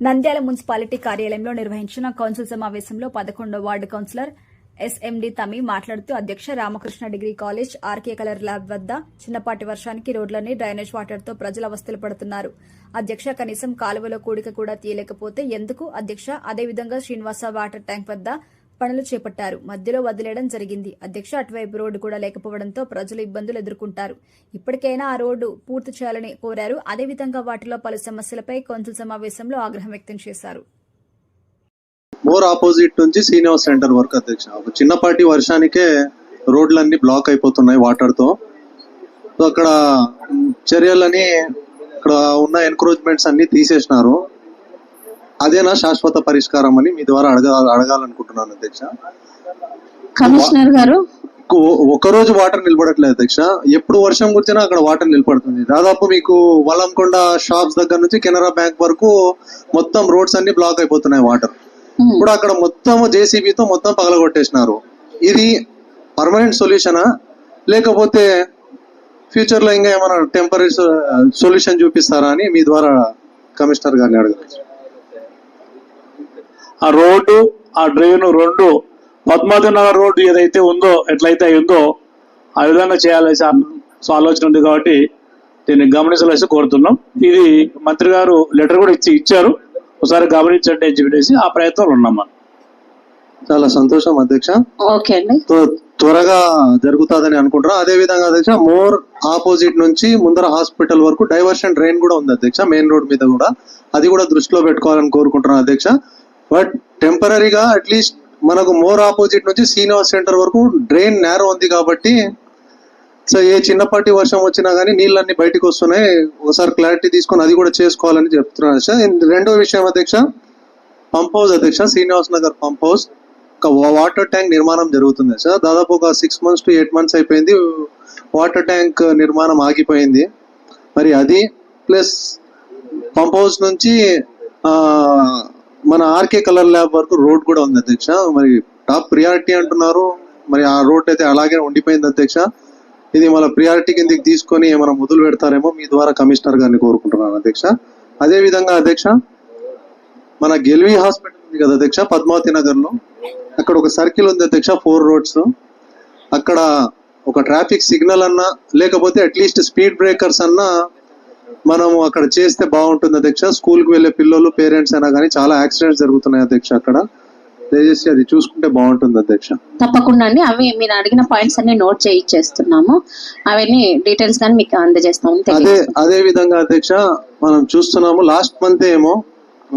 Nandyal municipality కార్యాలయంలో నిర్వహించిన council సమావేశంలో పదకొండో వార్డు కౌన్సిలర్ ఎస్ఎండి తమి మాట్లాడుతూ అధ్యక్ష Ramakrishna degree college RK colour lab వద్ద చిన్నపాటి వర్షానికి రోడ్లన్నీ డ్రైనేజ్ వాటర్తో ప్రజలు అవస్థలు పడుతున్నారు. అధ్యక్ష కనీసం కాలువలో కూడిక కూడా తీయలేకపోతే ఎందుకు? అధ్యక్ష అదేవిధంగా శ్రీనివాస వాటర్ ట్యాంక్ వద్ద పనులు చేపట్టారు. మధ్యలో వదిలేయడం జరిగింది. అధ్యక్ష అటువైపు రోడ్డు కూడా లేకపోవడంతో ప్రజలు ఇబ్బందులు ఎదుర్కొంటారు. ఇప్పటికైనా ఆ రోడ్డు పూర్తి చేయాలని కోరారు. అదేవిధంగా వాటిలో పలు సమస్యలపై కౌన్సిల్ సమావేశంలో ఆగ్రహం వ్యక్తం చేశారు. మోర్ ఆపోజిట్ నుంచి శ్రీనివాస్ సెంటర్ వరకు అధ్యక్ష. ఒక చిన్నపాటి వర్షానికే రోడ్లన్నీ బ్లాక్ అయిపోతున్నాయి వాటర్తో సో అక్కడ చర్యలని ఇక్కడ ఉన్న ఎన్క్రోచ్మెంట్స్ అన్ని తీసేసినారు. అదేనా శాశ్వత పరిష్కారం అని మీ ద్వారా అడగా అడగాలనుకుంటున్నాను అధ్యక్ష? కమిషనర్ గారు? రోజు వాటర్ నిలబడట్లేదు అధ్యక్ష. ఎప్పుడు వర్షం కురిచినా అక్కడ వాటర్ నిలబడుతుంది. దాదాపు మీకు వలంకొండ షాప్స్ దగ్గర నుంచి కెనరా బ్యాంక్ వరకు మొత్తం రోడ్స్ అన్ని బ్లాక్ అయిపోతున్నాయి వాటర్. ఇప్పుడు అక్కడ మొత్తం జేసీబీతో మొత్తం పగలగొట్టేసినారు. ఇది పర్మనెంట్ సొల్యూషనా? లేకపోతే ఫ్యూచర్లో ఇంకా ఏమైనా టెంపరీ సొల్యూషన్ చూపిస్తారా అని మీ ద్వారా కమిషనర్ గారిని అడగచ్చు. ఆ రోడ్డు ఆ డ్రైన్ రెండు పద్మావతి నగర్ రోడ్డు ఏదైతే ఉందో ఎట్లయితే ఉందో ఆ విధంగా చేయాలని సో ఆలోచన ఉంది కాబట్టి దీన్ని గమనించవలసి కోరుతున్నాం. ఇది మంత్రి గారు లెటర్ కూడా ఇచ్చి ఇచ్చారు. ఒకసారి గమనించండి అని చెప్పేసి ఆ ప్రయత్నంలో ఉన్నాం మనం. చాలా సంతోషం అధ్యక్ష. ఓకే అండి. త్వ- త్వరగా జరుగుతుందని అనుకుంటున్నా. అదే విధంగా అధ్యక్ష మోర్ ఆపోజిట్ నుంచి ముందర హాస్పిటల్ వరకు డైవర్షన్ డ్రైన్ కూడా ఉంది అధ్యక్ష మెయిన్ రోడ్ మీద కూడా. అది కూడా దృష్టిలో పెట్టుకోవాలని కోరుకుంటున్నాను అధ్యక్ష. బట్ టెంపరీగా అట్లీస్ట్ మనకు మోర్ ఆపోజిట్ నుంచి శ్రీనివాస్ సెంటర్ వరకు డ్రైన్ నేరో ఉంది కాబట్టి సో ఏ చిన్నపాటి వర్షం వచ్చినా కానీ నీళ్ళన్నీ బయటకు వస్తున్నాయి. ఒకసారి క్లారిటీ తీసుకొని అది కూడా చేసుకోవాలని చెప్తున్నాను సార్. రెండో విషయం అధ్యక్ష పంప్ హౌస్ అధ్యక్ష శ్రీనివాస్ నగర్ పంప్ హౌస్ ఒక వాటర్ ట్యాంక్ నిర్మాణం జరుగుతుంది సార్. దాదాపు ఒక six months to eight months అయిపోయింది. వాటర్ ట్యాంక్ నిర్మాణం ఆగిపోయింది. మరి అది ప్లస్ పంప్ హౌస్ నుంచి మన ఆర్కే కలర్ ల్యాబ్ వరకు రోడ్ కూడా ఉంది అధ్యక్ష. మరి టాప్ ప్రియారిటీ అంటున్నారు. మరి ఆ రోడ్ అయితే అలాగే ఉండిపోయింది అధ్యక్ష. ఇది మన ప్రియారిటీ కిందకి తీసుకొని ఏమైనా మొదలు పెడతారేమో మీ ద్వారా కమిషనర్ గారిని కోరుకుంటున్నాను అధ్యక్ష. అదే విధంగా అధ్యక్ష మన గెల్వి హాస్పిటల్ ఉంది కదా అధ్యక్ష పద్మావతి నగర్లో. అక్కడ ఒక సర్కిల్ ఉంది అధ్యక్ష ఫోర్ రోడ్స్ అక్కడ ఒక ట్రాఫిక్ సిగ్నల్ అన్నా లేకపోతే అట్లీస్ట్ స్పీడ్ బ్రేకర్స్ అన్నా మనం అక్కడ చేస్తే బాగుంటుంది అధ్యక్ష. స్కూల్కి వెళ్ళే పిల్లలు పేరెంట్స్ అయినా కానీ చాలా యాక్సిడెంట్స్ జరుగుతున్నాయి అధ్యక్ష అక్కడ. దయచేసి అది చూసుకుంటే బాగుంటుంది అధ్యక్ష. తప్పకుండా అండి. అవి మీరు అడిగిన పాయింట్స్ అన్ని నోట్ చేయించేస్తున్నాము అవన్నీ డీటెయిల్స్ కానీ మీకు అందజేస్తాము అదే అదే విధంగా అధ్యక్ష మనం చూస్తున్నాము లాస్ట్ మంత్ ఏమో